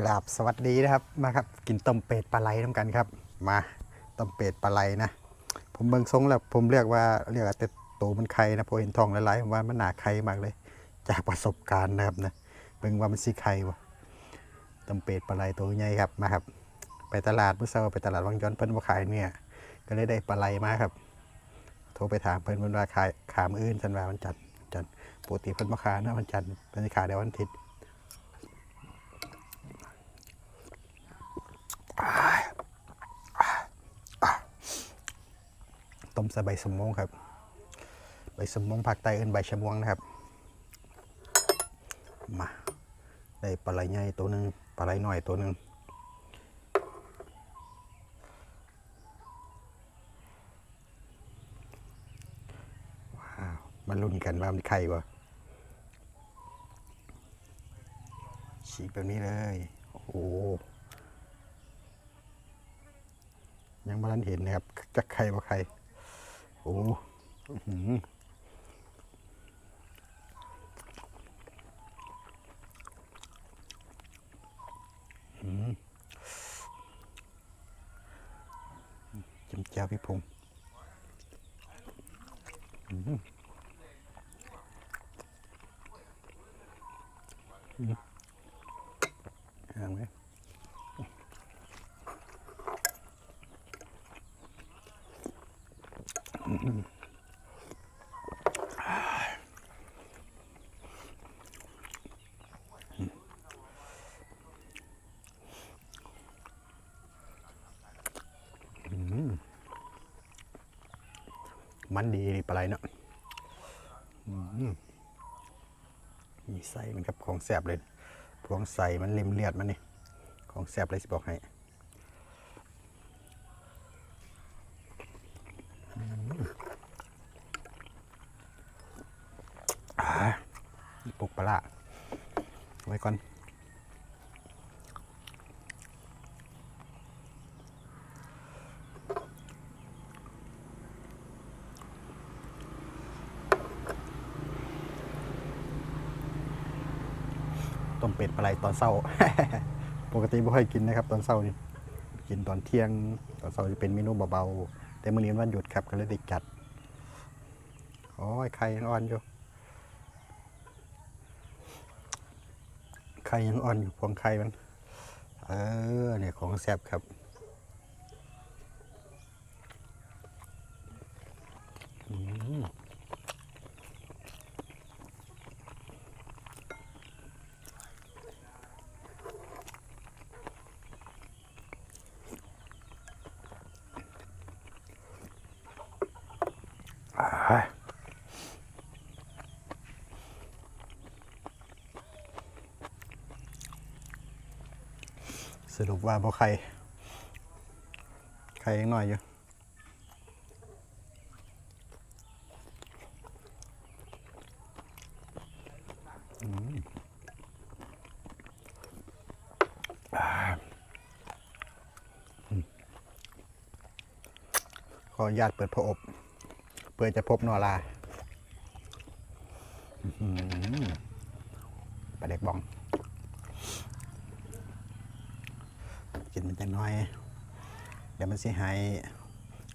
กราบสวัสดีนะครับมาครับกินต้มเป็ดปลาไหลน้ำกันครับ มาต้มเป็ดปลาไหลนะ ผมเบิ่งทรงแล้วผมเรียกว่าเรียกว่าแต่โตมันไข่นะพอเห็นทองหลายๆผมว่ามันหนาไข่มากเลย จากประสบการณ์นะครับนะเบิ่งว่ามันสิไข่วะต้มเป็ดปลาไหลตัวใหญ่ครับมาครับ ไปตลาดเมื่อเช้าไปตลาดวังย้อนเพิ่นมาขายเนี่ยก็เลยได้ปลาไหลมาครับ โทรไปถามเพิ่นเพิ่นว่าขายขามอื่นจันว่าวันจันทร์จันทร์ปกติเพิ่นมาขายนะวันจันทร์เพิ่นขายได้วันอาทิตย์ ต้มใส่ใบสมงครับ ใบสมงภาคใต้เอิ้นใบชะมวงนะครับ มาได้ปลาไหลใหญ่ตัวหนึ่งปลาไหลน้อยตัวหนึ่งว้าวมันลุ้นกันว่ามันไข่วะฉีกแบบนี้เลย โอ้โหยังไม่ทันเห็นนะครับจะใครว่าใคร โอ้จิ้มแจ่วพี่พงษ์อื้อหืออื้อห่างไหม มันดีนี่ปลาไหลเนาะมีไส้มันครับของแสบเลย พวงใส่มันเล็มเลียดมันนี่ ของแสบเลยสิบอกให้อืมอ่ปลุกปลาไว้ก่อน เป็ดปลาไหลตอนเศร้า ปกติไม่ค่อยกินนะครับ ตอนเศร้านี่กินตอนเที่ยงตอนเศร้าจะเป็นเมนูเบาๆแต่มื้อนี้วันหยุดครับก็เลยได้จัดโอ้ยไข่ยังอ่อนอยู่ไข่ยังอ่อนอยู่พวงไข่มัน เออเนี่ยของแซ่บครับ สรุปว่าบ่ไข่ไข่ยังน้อยอยู่ขออนุญาตเปิดพระอบ พื่อจะพบนอราปลาเด็กบอง กินมันจะน้อย เดี๋ยวมันสิหาย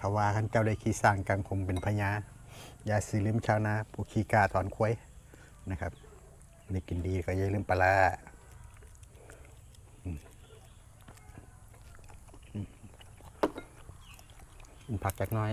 ขาว่าขันเจ้าได้ขี้สร้างกังคงเป็นพญายาสีลืมชาวนาผู้ขี้กาถอนควยนะครับได้กินดีก็อย่าลืมปลาร้าอืมอืมกินผักจากน้อย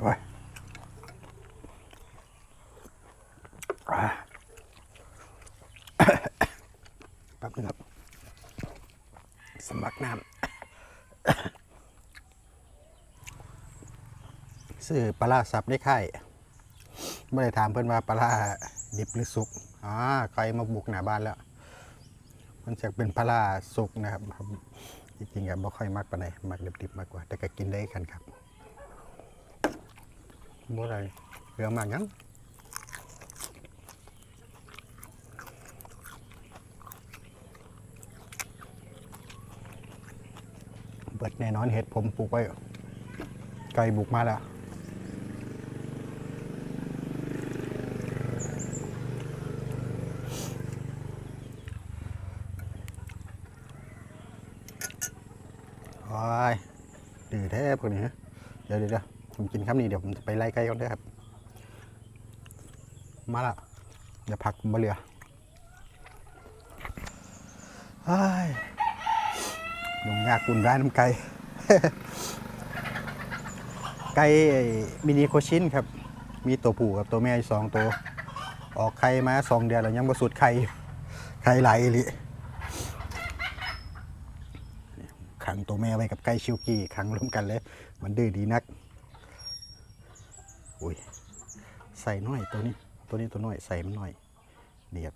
โอ้ยอ่า แป๊บนึงครับ สมัครน้ำซื้อปลาสับได้ค่ายไม่ได้ถามเพื่อนว่าปลาดิบหรือสุกอ๋อใครมาบุกหน้าบ้านแล้ว มันจะเป็นปลาสุกนะครับจริงอะบ่ค่อยมักปานใดมักดิบๆมากกว่า แต่ก็กินได้กันครับบ่อะไรเหลือมากยังิดแน่นอนเห็ดผมปลูกไว้ไก่บุกมาแล้วโอ้ยดื้อแท้พวกนี้ฮะเดี๋ยวเดี๋ยวผมกินคำนี้เดี๋ยวผมจะไปไล่ไก่ก่อนด้อครับ มาละเดี๋ยวผักมาเหลือเฮ้ ยลงยากกุนร้ายน้ำไก่ ไก่มินิโคชินครับ มีตัวผู้กับตัวแม่อยู่สองตัว ออกไข่มาสองเดือนแล้วยังบ่สุดไข่ ไข่ไหลายอีหลิขังตัวแม่ไว้กับไก่ชิวกี้ขังร่วมกันเลย มันดื้อดีนัก อุ้ย ใส่น้อยตัวนี้ ตัวนี้ตัวน้อยใส่มันน้อยเดียบ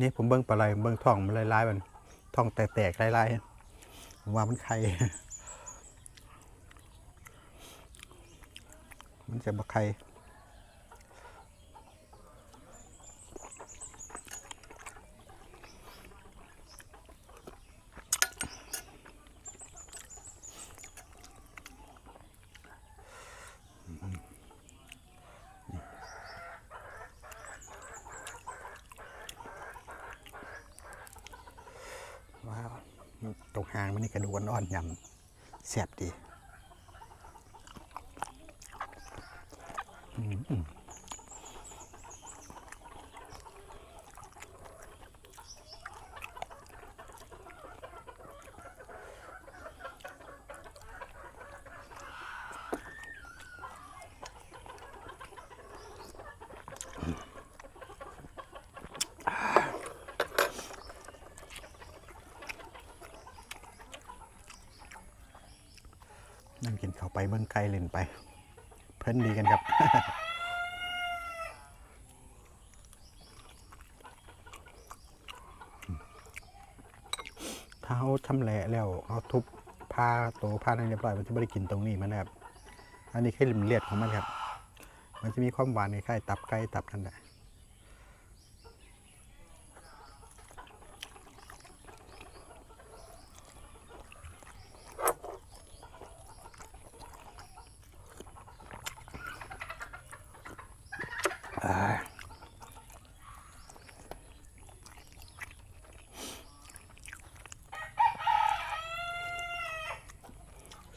นี่ผมเบิ้งปลาไหลเบิ้งท่องมันลายๆมันท่องแตกๆลายๆผมว่ามันไข่มันจะบะไข่ว้าวตรงหางมันนี่กระดูกอ่อนๆยำแซ่บดี อืม นั่งกินข้าวไปเบิ้งไก่เล่นไป เพิ่นดีกันครับถ้าเขาทำแหละแล้วเขาทุบผ้าโตผ้าในเรียบร้อยมันจะไม่ได้กินตรงนี้มันนะครับ อันนี้แค่ริมเลียดของมันครับ มันจะมีความหวานคล้ายๆตับไก่ตับนั่นแหละ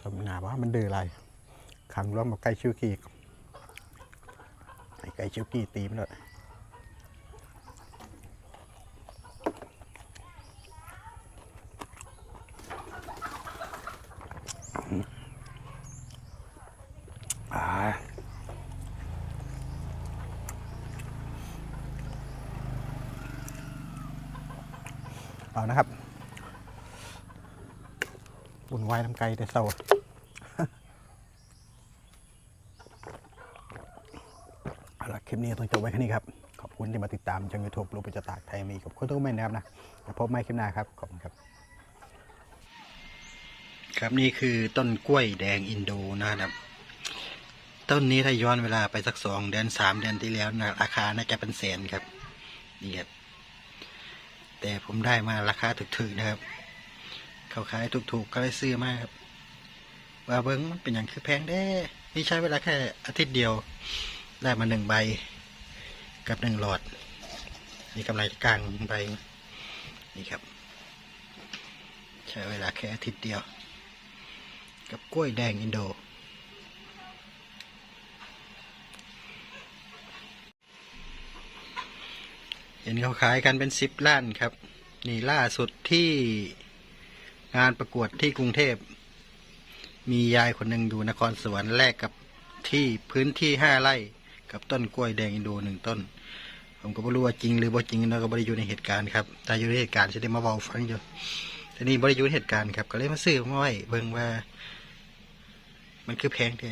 สมนาว่ามันดื้ออะไรขังร่วมกับไก่ชิวกีไอ้ไก่ชิวกีตีมันเลยอ่าเอานะครับ วุ่นวายน้ำไก่แต่เศร้าเอาละคลิปนี้ต้องจบไว้แค่นี้ครับ ขอบคุณที่มาติดตามช่องยูทูบรูปประจตากไทยมีกับคนทุกคนนะครับนะแล้วพบใหม่คลิปหน้าครับ ขอบคุณครับ ครับนี่คือต้นกล้วยแดงอินโดนะครับ ต้นนี้ถ้าย้อนเวลาไปสักสองเดือนสามเดือนที่แล้วนะราคาน่าจะเป็นแสนครับนี่ครับแต่ผมได้มาราคาถูกๆนะครับ เขาขายถูกๆก็เลยซื้อมาครับ ว่าเบิ้งมันเป็นอย่างคือแพงแด้นี่ใช้เวลาแค่อาทิตย์เดียว ได้มาหนึ่งใบ กับหนึ่งหลอด นี่กำไรกลางใบ นี่ครับ ใช้เวลาแค่อาทิตย์เดียว กับกล้วยแดงอินโดเห็นเขาขายกันเป็นสิบล้านครับ นี่ล่าสุดที่ งานประกวดที่กรุงเทพ มียายคนหนึ่งอยู่นครสวรรค์แลกกับที่พื้นที่ห้าไร่ กับต้นกล้วยแดงอินโดหนึ่งต้น ผมก็ไม่รู้ว่าจริงหรือบ่จริงนะก็บ่ได้อยู่ในเหตุการณ์ครับแต่อยู่ในเหตุการณ์จะได้มาเบาฟังอยู่ทีนี้บ่ได้อยู่ในเหตุการณ์ครับ ก็เลยมาซื้อมาไว้เบิ่งว่า มันคือแพงแท้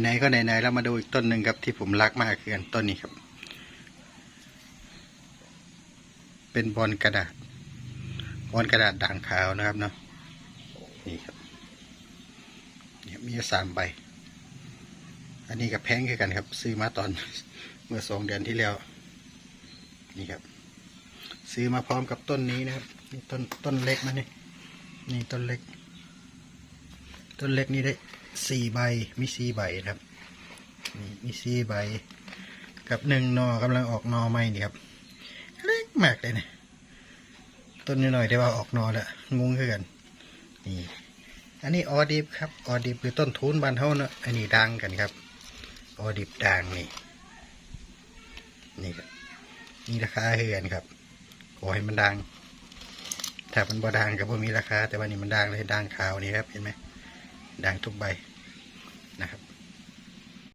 ไหนๆก็ไหนๆแล้วมาดูอีกต้นหนึ่งครับ ที่ผมรักมากคืออันต้นนี้ครับ เป็นบอลกระดาษ บอลกระดาษด่างขาวนะครับเนาะนี่ครับเนี่ยมีสามใบ อันนี้กับแพงคือกันครับ ซื้อมาตอนเมื่อสองเดือนที่แล้ว นี่ครับ ซื้อมาพร้อมกับต้นนี้นะครับนี่ต้นต้นเล็กนะนี่นี่ต้นเล็ก ต้นเล็กนี่ได้สี่ใบมีสี่ใบครับนี่มีสี่ใบ กับหนึ่งนอกำลังออกนอใหม่นี่ครับเล็กมากเลยเนะ ต้นนิดหน่อยได้ว่าออกนอแล้วงงคือกันนี่อันนี้ออดิบครับออดิบหรือต้นทุนบานเท่าเนอะอันนี้ดังกันครับ ออดิบด่างนี่นี่ครับนี่ราคาเฮือนครับขอให้มันดังถ้ามันบ่ดังก็บ่มีราคา แต่ว่านี่มันดังเลยดังขาวนี่ครับเห็นไหมดังทุกใบนะครับ